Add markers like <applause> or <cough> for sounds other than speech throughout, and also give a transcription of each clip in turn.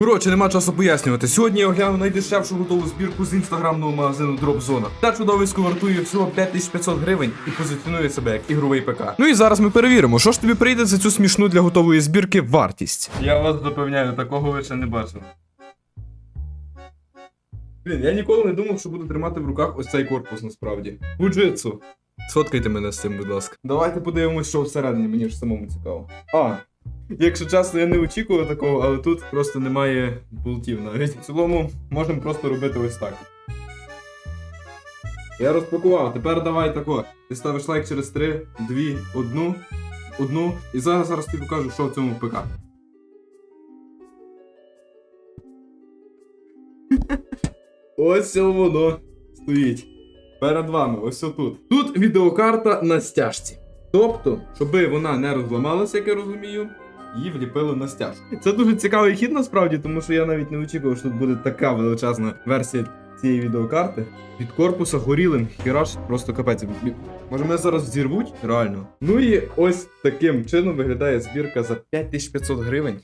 Коротше, нема часу пояснювати. Сьогодні я оглянув найдешевшу готову збірку з інстаграмного магазину Dropzone. Та чудовисько вартує всього 5500 гривень і позиціонує себе як ігровий ПК. Ну і зараз ми перевіримо, що ж тобі прийде за цю смішну для готової збірки вартість. Я вас запевняю, такого ви ще не бачили. Блін, я ніколи не думав, що буду тримати в руках ось цей корпус насправді. Фуджитсу. Сфоткайте мене з цим, будь ласка. Давайте подивимось, що всередині, мені ж самому цікаво. А, Якщо чесно, я не очікував такого, але тут просто немає болтів навіть. В цілому можемо просто робити ось так. Я розпакував, тепер давай тако. Ти ставиш лайк через 3, 2, 1, одну. І зараз зараз тобі покажу, що в цьому ПК. <laughs> Ось воно стоїть. Перед вами, ось тут. Тут відеокарта на стяжці. Тобто, щоб вона не розламалася, як я розумію, її вліпили на стяжку. Це дуже цікавий хід насправді, тому що я навіть не очікував, що тут буде така величезна версія цієї відеокарти. Від корпуса горілим хіраж просто капець. Може мене зараз взірвуть? Реально. Ну і ось таким чином виглядає збірка за 5500 гривень.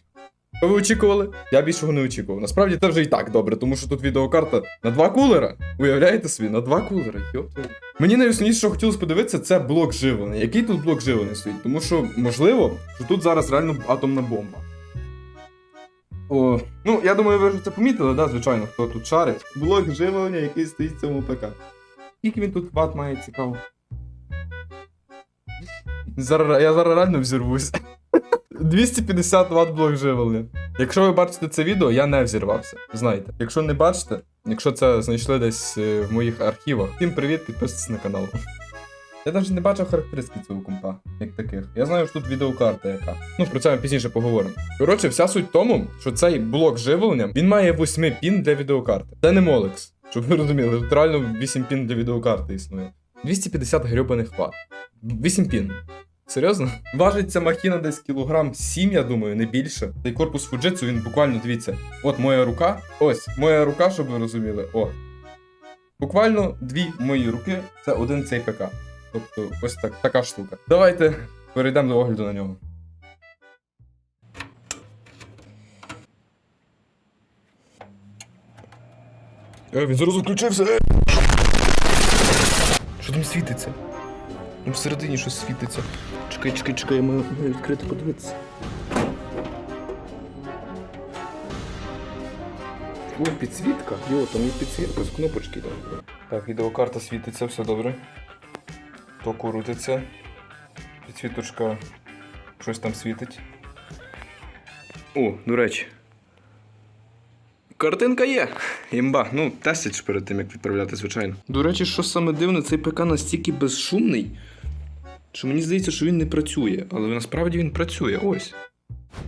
Що ви очікували? Я більшого не очікував. Насправді це вже і так добре, тому що тут відеокарта на два кулера. Уявляєте собі, на два кулера. Йоп. твою. Мені найосновніше, що хотілося подивитися, це блок живлення. Який тут блок живлення стоїть? Тому що, можливо, що тут зараз реально атомна бомба. О, ну я думаю, ви вже це помітили, да, звичайно, хто тут шарить. Блок живлення, який стоїть в цьому ПК. Скільки він тут ват має цікаво? Зараз, я зараз реально взірвусь. 250 Вт блок живлення. Якщо ви бачите це відео, я не взірвався. Знаєте. Якщо не бачите, якщо це знайшли десь е, в моїх архівах, всім привіт, підписуйтесь на канал. Я навіть не бачив характеристики цього компа, як таких. Я знаю, що тут відеокарта яка. Ну, про це ми пізніше поговоримо. Коротше, вся суть в тому, що цей блок живлення він має 8 пін для відеокарти. Це не Molex, щоб ви розуміли, тут реально 8 пін для відеокарти існує. 250 грьобаних ватт. 8 пін. Серйозно? Важить ця махіна десь кілограм 7, я думаю, не більше. Цей корпус Fujitsu, він буквально, дивіться, от моя рука, ось, моя рука, щоб ви розуміли, о. Буквально дві мої руки це один цей ПК. Тобто, ось так, така штука. Давайте перейдемо до огляду на нього. Е, він зараз включився. Е! Що там світиться? Ну, всередині щось світиться. Чекай, чекай, чекай, я маю відкрити подивитися. О, підсвітка. Йо, там є підсвітка з кнопочки. Так, відеокарта світиться, все добре. То крутиться. Підсвіточка щось там світить. О, до речі. Картинка є. Імба. Ну, тестять перед тим, як відправляти, звичайно. До речі, що саме дивне, цей ПК настільки безшумний, що мені здається, що він не працює, але насправді він працює. Ось.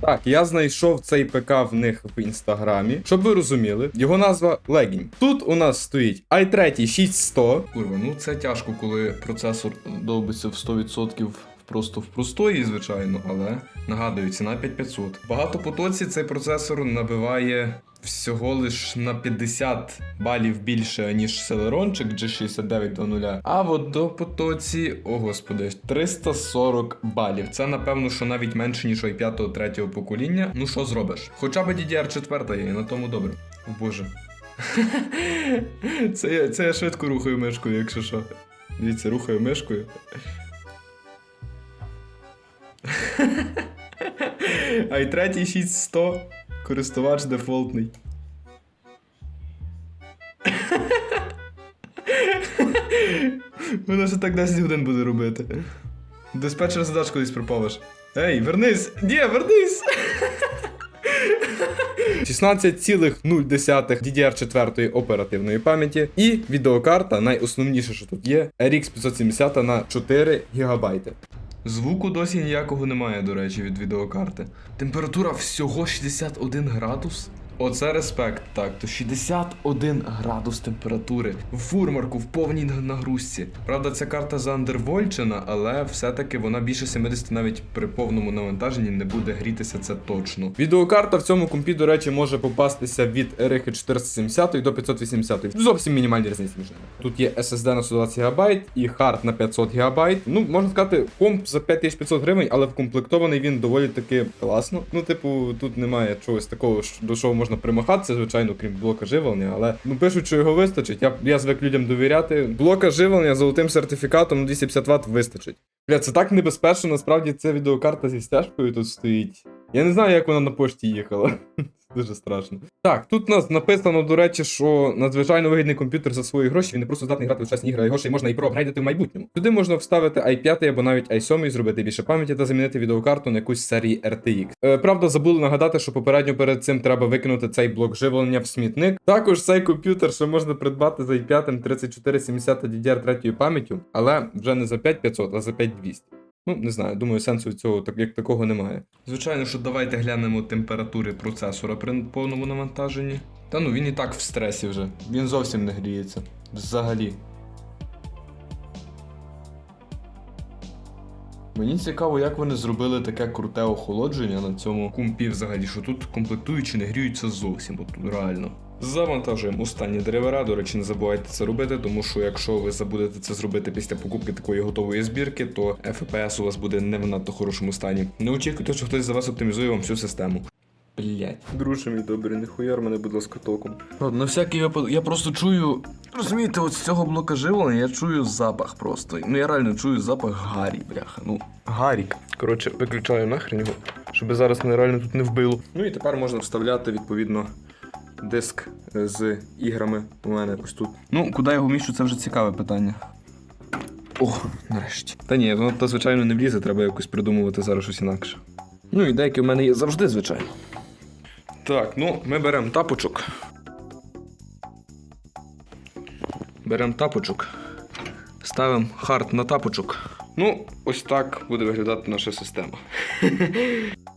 Так, я знайшов цей ПК в них в інстаграмі. Щоб ви розуміли, його назва Legging. Тут у нас стоїть i3 6100. Курва, ну це тяжко, коли процесор довбиться в 100% просто в простої, звичайно, але нагадую, ціна 5500. В багатопотоці цей процесор набиває всього лиш на 50 балів більше, ніж Celeronчик G6920. А в однопотоці, о господи, 340 балів. Це напевно, що навіть менше, ніж i 5 третього покоління. Ну що зробиш? Хоча б DDR4 є, і на тому добре. О боже. <laughs> Це я, це я швидко рухаю мишкою, якщо що. Дивіться, рухаю мишкою. <laughs> А й третій 6100 користувач дефолтний. Воно ще так 10 годин буде робити. Диспетчер задач колись пропавиш. Ей, вернись! Ні, вернись! 16,0 DDR4 оперативної пам'яті і відеокарта, найосновніше, що тут є, RX 570 на 4 ГБ. Звуку досі ніякого немає, до речі, від відеокарти. Температура всього 61 градус. Оце респект, так, то 61 градус температури в фурмарку в повній нагрузці. Правда, ця карта заандервольчена, але все-таки вона більше 70 навіть при повному навантаженні не буде грітися, це точно. Відеокарта в цьому компі, до речі, може попастися від RX 470 до 580. Зовсім мінімальні різниці між ними. Тут є SSD на 120 ГБ і хард на 500 ГБ. Ну, можна сказати, комп за 5500 гривень, але вкомплектований він доволі таки класно. Ну, типу, тут немає чогось такого, до чого можна можна примахатися, звичайно, крім блока живлення, але ну пишуть, що його вистачить. Я, я звик людям довіряти. Блока живлення золотим сертифікатом на 250 Вт вистачить. Бля, це так небезпечно, насправді це відеокарта зі стяжкою тут стоїть. Я не знаю, як вона на пошті їхала. Дуже страшно. Так, тут у нас написано, до речі, що надзвичайно вигідний комп'ютер за свої гроші. Він не просто здатний грати в сучасні ігри, а його ще й можна і проапгрейдити в майбутньому. Сюди можна вставити i5 або навіть i7, зробити більше пам'яті та замінити відеокарту на якусь серії RTX. Е, правда, забули нагадати, що попередньо перед цим треба викинути цей блок живлення в смітник. Також цей комп'ютер ще можна придбати за i5 3470 DDR3 пам'яттю, але вже не за 5500, а за 5200. Ну, не знаю, думаю, сенсу цього так як такого немає. Звичайно, що давайте глянемо температури процесора при повному навантаженні. Та ну він і так в стресі вже. Він зовсім не гріється. Взагалі. Мені цікаво, як вони зробили таке круте охолодження на цьому кумпі взагалі, що тут комплектуючі не гріються зовсім, от реально. Завантажуємо останні драйвера. До речі, не забувайте це робити, тому що якщо ви забудете це зробити після покупки такої готової збірки, то FPS у вас буде не в надто хорошому стані. Не очікуйте, що хтось за вас оптимізує вам всю систему. Блять. Друже мій добрий, не хуяр мене, будь ласка, током. На всякий випадок, я просто чую. Розумієте, от з цього блока живлення я чую запах просто. Ну я реально чую запах гарі, бляха. Ну, гарік. Коротше, виключаю нахрен його, щоб зараз мене реально тут не вбило. Ну і тепер можна вставляти відповідно диск е, з іграми у мене ось тут. Ну, куди його вміщу, це вже цікаве питання. О, нарешті. Та ні, воно то, звичайно, не влізе, треба якось придумувати зараз щось інакше. Ну і деякі в мене є завжди, звичайно. Так, ну, ми беремо тапочок. Беремо тапочок. Ставимо хард на тапочок. Ну, ось так буде виглядати наша система. <laughs>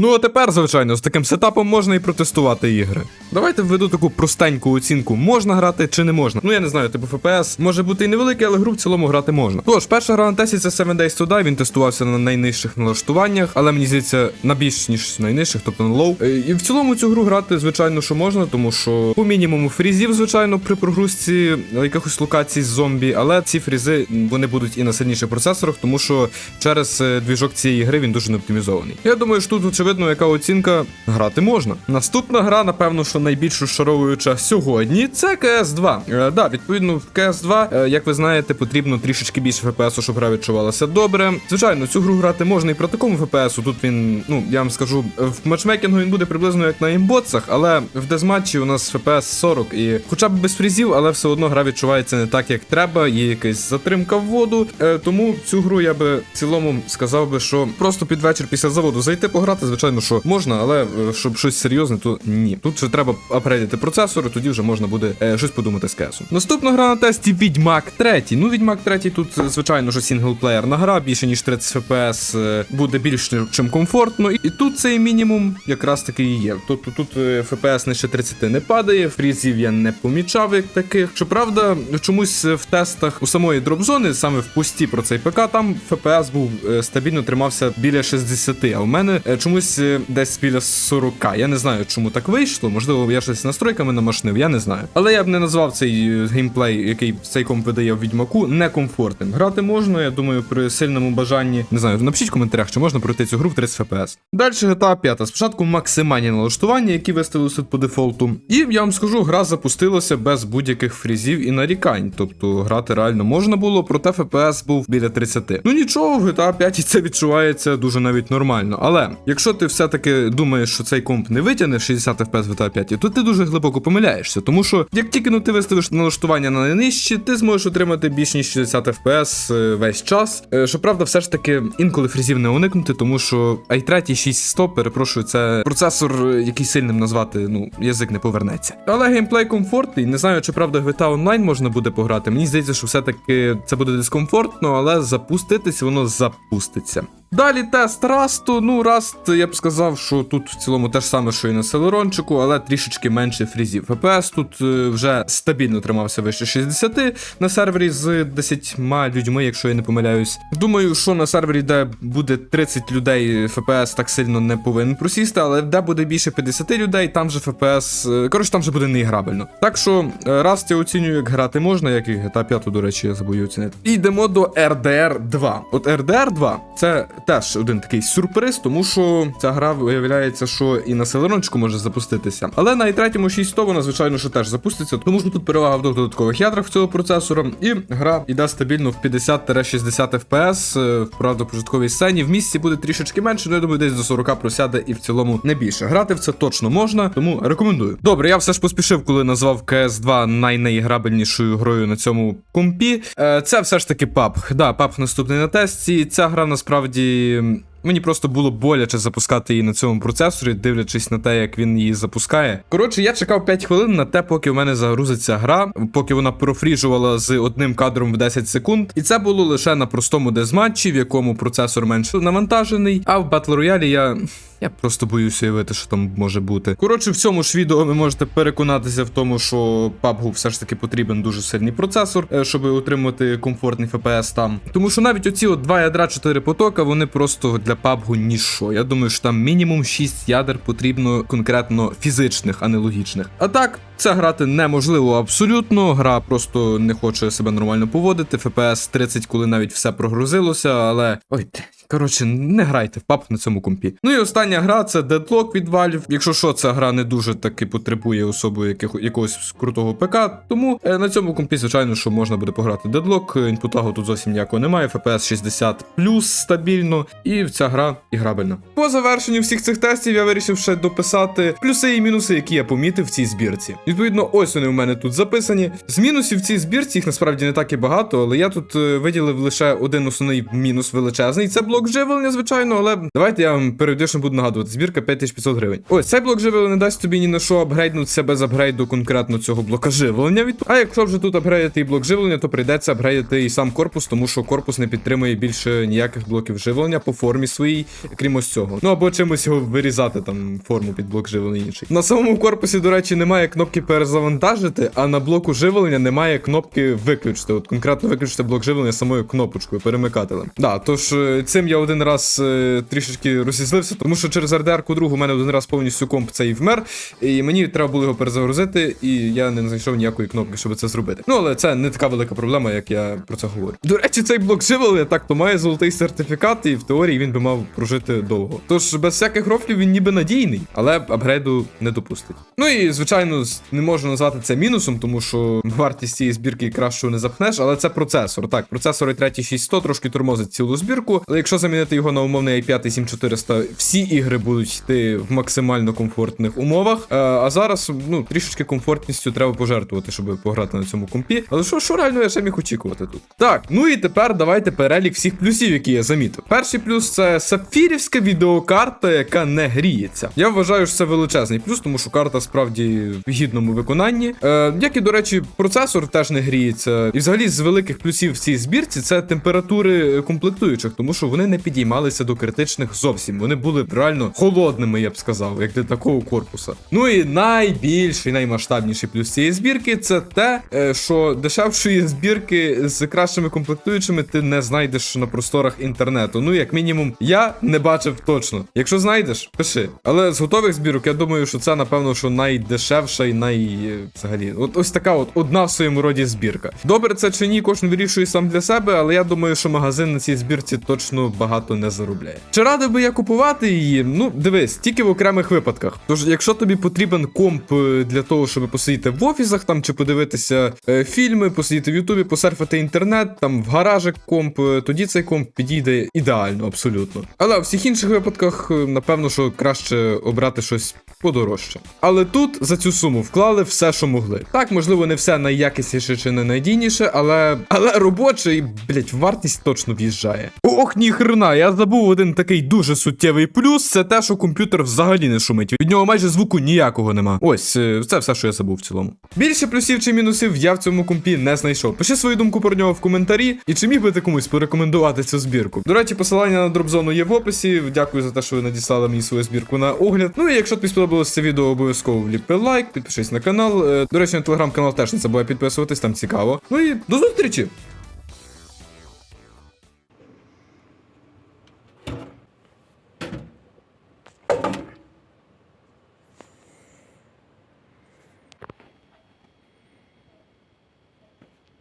Ну, а тепер, звичайно, з таким сетапом можна і протестувати ігри. Давайте введу таку простеньку оцінку: можна грати чи не можна. Ну я не знаю, типу FPS може бути і невеликий, але гру в цілому грати можна. Тож, перша гра на тесті це 7 Days to Die, він тестувався на найнижчих налаштуваннях, але мені здається на більш ніж найнижчих, тобто на лоу. Е, І в цілому цю гру грати, звичайно, що можна, тому що по мінімуму фрізів, звичайно, при прогрузці якихось локацій з зомбі, але ці фрізи вони будуть і на сильніших процесорах, тому що через е, двіжок цієї гри він дуже не оптимізований. Я думаю, що тут очевидно, яка оцінка грати можна. Наступна гра, напевно, що найбільш розшаровуюча сьогодні, це cs 2 Е, да, відповідно, в cs 2 е, як ви знаєте, потрібно трішечки більше FPS, щоб гра відчувалася добре. Звичайно, цю гру грати можна і при такому FPS. Тут він, ну я вам скажу, в матчмейкінгу він буде приблизно як на імботсах, але в дезматчі у нас FPS 40 і хоча б без фрізів, але все одно гра відчувається не так, як треба. Є якась затримка в воду. Е, тому цю гру я би в цілому сказав би, що просто під вечір після заводу зайти пограти, звичайно, що можна, але е, щоб щось серйозне, то ні. Тут вже треба апгрейдити процесор, і тоді вже можна буде е, щось подумати з кесом. Наступна гра на тесті Відьмак 3. Ну, Відьмак 3 тут, е, звичайно, що сінглплеєрна гра, більше ніж 30 FPS е, буде більш чим комфортно. І, тут цей мінімум якраз таки і є. Тобто тут FPS нижче 30 не падає, фрізів я не помічав як таких. Щоправда, чомусь в тестах у самої дропзони, саме в пусті про цей ПК, там FPS був стабільно тримався біля 60, а в мене чомусь е, десь біля 40. Я не знаю, чому так вийшло. Можливо, я щось з настройками намашнив, я не знаю. Але я б не назвав цей е, геймплей, який цей комп видає в відьмаку, некомфортним. Грати можна, я думаю, при сильному бажанні. Не знаю, напишіть в коментарях, чи можна пройти цю гру в 30 FPS. Далі GTA 5. Спочатку максимальні налаштування, які виставилися по дефолту. І я вам скажу, гра запустилася без будь-яких фрізів і нарікань. Тобто грати реально можна було, проте FPS був біля 30. Ну нічого, в GTA 5 і це відчувається дуже навіть нормально. Але якщо ти все-таки думаєш, що цей комп не витягне 60 FPS в GTA 5, то ти дуже глибоко помиляєшся. Тому що як тільки ну, ти виставиш налаштування на найнижчі, ти зможеш отримати більш ніж 60 FPS е, весь час. Е, Щоправда, все ж таки інколи фрізів не уникнути, тому що i3 6100, перепрошую, це процесор, е, який сильним назвати, ну, язик не повернеться. Але геймплей комфортний. Не знаю, чи правда GTA Online можна буде пограти. Мені здається, що все-таки це буде дискомфортно, але запуститись воно запуститься. Далі тест Расту. Ну, Раст, я б сказав, що тут в цілому те ж саме, що і на Селерончику, але трішечки менше фрізів. FPS тут е, вже стабільно тримався вище 60 на сервері з 10 людьми, якщо я не помиляюсь. Думаю, що на сервері, де буде 30 людей, FPS так сильно не повинен просісти, але де буде більше 50 людей, там же FPS. е, Коротше, там же буде неіграбельно. Так що е, Rust я оцінюю, як грати можна, як і GTA 5, до речі, я забую оцінити. І йдемо до RDR 2. От RDR 2 це теж один такий сюрприз, тому що ця гра виявляється, що і на селерончику може запуститися. Але на i3 600 вона, звичайно, що теж запуститься, тому що тут перевага в двох додаткових ядрах цього процесора, і гра йде стабільно в 50-60 FPS. е, Правда, в початковій сцені в місці буде трішечки менше, але я думаю, десь до 40 просяде і в цілому не більше. Грати в це точно можна, тому рекомендую. Добре, я все ж поспішив, коли назвав CS2 найнеіграбельнішою грою на цьому компі. Е, Це все ж таки PUBG. Да, PUBG наступний на тесті. Ця гра насправді. М, Мені просто було боляче запускати її на цьому процесорі, дивлячись на те, як він її запускає. Коротше, я чекав 5 хвилин на те, поки в мене загрузиться гра, поки вона профріжувала з одним кадром в 10 секунд. І це було лише на простому дезматчі, в якому процесор менш навантажений. А в Battle Royale я. Я просто боюся уявити, що там може бути. Коротше, в цьому ж відео ви можете переконатися в тому, що PUBG все ж таки потрібен дуже сильний процесор, е, щоб отримати комфортний FPS там. Тому що навіть оці от два ядра чотири потока, вони просто для PUBG ніщо. Я думаю, що там мінімум 6 ядер потрібно конкретно фізичних, а не логічних. А так. Це грати неможливо абсолютно. Гра просто не хоче себе нормально поводити. FPS 30, коли навіть все прогрузилося, але. Ой, коротше, не грайте в PUBG на цьому компі. Ну і остання гра це Deadlock від Valve. Якщо що, ця гра не дуже таки потребує особи яких, якогось крутого ПК. Тому е, на цьому компі, звичайно, що можна буде пограти Deadlock. Інпутагу тут зовсім ніякого немає. FPS 60 плюс стабільно, і ця гра іграбельна. По завершенню всіх цих тестів я вирішив ще дописати плюси і мінуси, які я помітив в цій збірці. Відповідно, ось вони у мене тут записані. З мінусів в цій збірці їх насправді не так і багато, але я тут е, виділив лише один основний мінус величезний. Це блок живлення, звичайно, але давайте я вам періодично буду нагадувати. Збірка 5500 гривень. Ось цей блок живлення не дасть тобі ні на що апгрейднутися без апгрейду конкретно цього блока живлення. А якщо вже тут апгрейдити і блок живлення, то прийдеться апгрейдити і сам корпус, тому що корпус не підтримує більше ніяких блоків живлення по формі своїй, крім ось цього. Ну або чимось його вирізати там форму під блок живлення інший. На самому корпусі, до речі, немає кнопки перезавантажити, а на блоку живлення немає кнопки виключити. От конкретно виключити блок живлення самою кнопочкою, перемикателем. Да, тож е, цим я один раз е, трішечки розізлився, тому що через RDR-ку другу у мене один раз повністю комп цей вмер, і мені треба було його перезагрузити, і я не знайшов ніякої кнопки, щоб це зробити. Ну але це не така велика проблема, як я про це говорю. До речі, цей блок живлення так то має золотий сертифікат, і в теорії він би мав прожити довго. Тож без всяких рофлів він ніби надійний, але апгрейду не допустить. Ну і звичайно, не можу назвати це мінусом, тому що вартість цієї збірки кращого не запхнеш, але це процесор. Так, процесор i3 6100 трошки тормозить цілу збірку, але якщо замінити його на умовний i5 7400, всі ігри будуть йти в максимально комфортних умовах. Е, а зараз ну трішечки комфортністю треба пожертвувати, щоб пограти на цьому компі. Але що, що реально я ще міг очікувати тут? Так, ну і тепер давайте перелік всіх плюсів, які я замітив. Перший плюс це сапфірівська відеокарта, яка не гріється. Я вважаю, що це величезний плюс, тому що карта справді в гідному виконанні. Е, як і, до речі, процесор теж не гріється. І взагалі з великих плюсів в цій збірці це температури комплектуючих, тому що вони не підіймалися до критичних зовсім. Вони були реально холодними, я б сказав, як для такого корпуса. Ну і найбільший, наймасштабніший плюс цієї збірки це те, е, що дешевшої збірки з кращими комплектуючими ти не знайдеш на просторах інтернету. Ну, як мінімум, я не бачив точно. Якщо знайдеш, пиши. Але з готових збірок, я думаю, що це напевно, що найдешевша і най е, взагалі, от ось така от одна в своєму роді збірка. Добре, це чи ні, кожен вирішує сам для себе, але я думаю, що магазин на цій збірці точно багато не заробляє. Чи радив би я купувати її? Ну, дивись, тільки в окремих випадках. Тож, якщо тобі потрібен комп е, для того, щоб посидіти в офісах там чи подивитися е, фільми, посидіти в Ютубі, посерфити інтернет, там в гаражик комп, е, тоді цей комп підійде ідеально, абсолютно. Але в всіх інших випадках, е, напевно, що краще обрати щось подорожче. Але тут за цю суму вклали все, що могли. Так, можливо, не все найякісніше чи не найдійніше, але але робоче і, блять, вартість точно в'їжджає. Ох, ніхрена, я забув один такий дуже суттєвий плюс. Це те, що комп'ютер взагалі не шумить. Від нього майже звуку ніякого нема. Ось, е, це все, що я забув в цілому. Більше плюсів чи мінусів я в цьому компі не знайшов. Пиши свою думку про нього в коментарі. І чи міг би ти комусь порекомендувати цю збірку? До речі, посилання на дропзону є в описі. Дякую за те, що ви надіслали мені свою збірку на огляд. Ну і якщо тобі сподобалось це відео, обов'язково вліпи лайк, підпишись на канал. Е, До речі, на телеграм-канал теж не забувай підписуватись, там цікаво. Ну і до зустрічі!